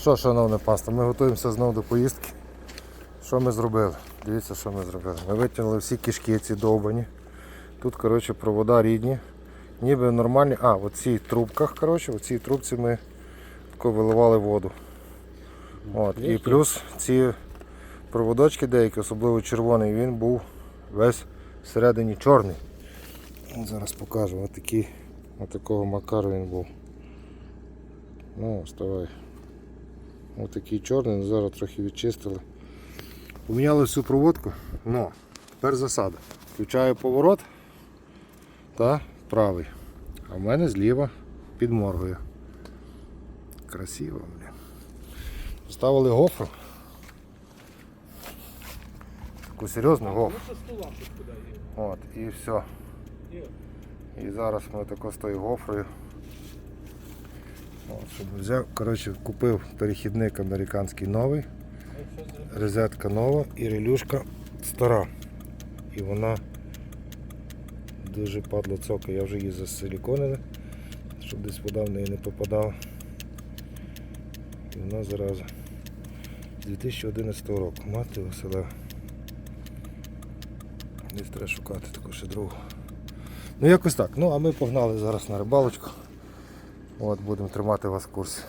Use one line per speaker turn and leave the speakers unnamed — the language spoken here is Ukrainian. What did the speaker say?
Що, шановне паство, ми готуємося знову до поїздки. Що ми зробили? Дивіться, що ми зробили. Ми витягнули всі кишки ці довбані. Тут коротше, провода рідні. Ніби нормальні. А, в цій трубках, коротше, в цій трубці ми тако виливали воду. От. І плюс ці проводочки деякі, особливо червоний, він був весь всередині чорний. Зараз покажу. Ось такий, такого макару він був. Ну, вставай. Ось такий чорний, ну, зараз трохи відчистили. Поміняли всю проводку, но тепер засада. Включаю поворот та правий. А в мене зліва під моргою. Красиво, блін. Ставили гофру. Таку серйозну гофру. От, і все. І зараз ми тако з тою гофрою. Взяв, коротше, купив перехідник американський новий, розетка нова і релюшка стара. І вона дуже падло цока. Я вже її засиліконили, щоб десь вода в неї не попадала. І вона зараза. З 2011 року. Мати Василева. Десь треба шукати таку ще другу. Ну якось так. Ну а ми погнали зараз на рибалочку. От, будемо тримати вас в курсі.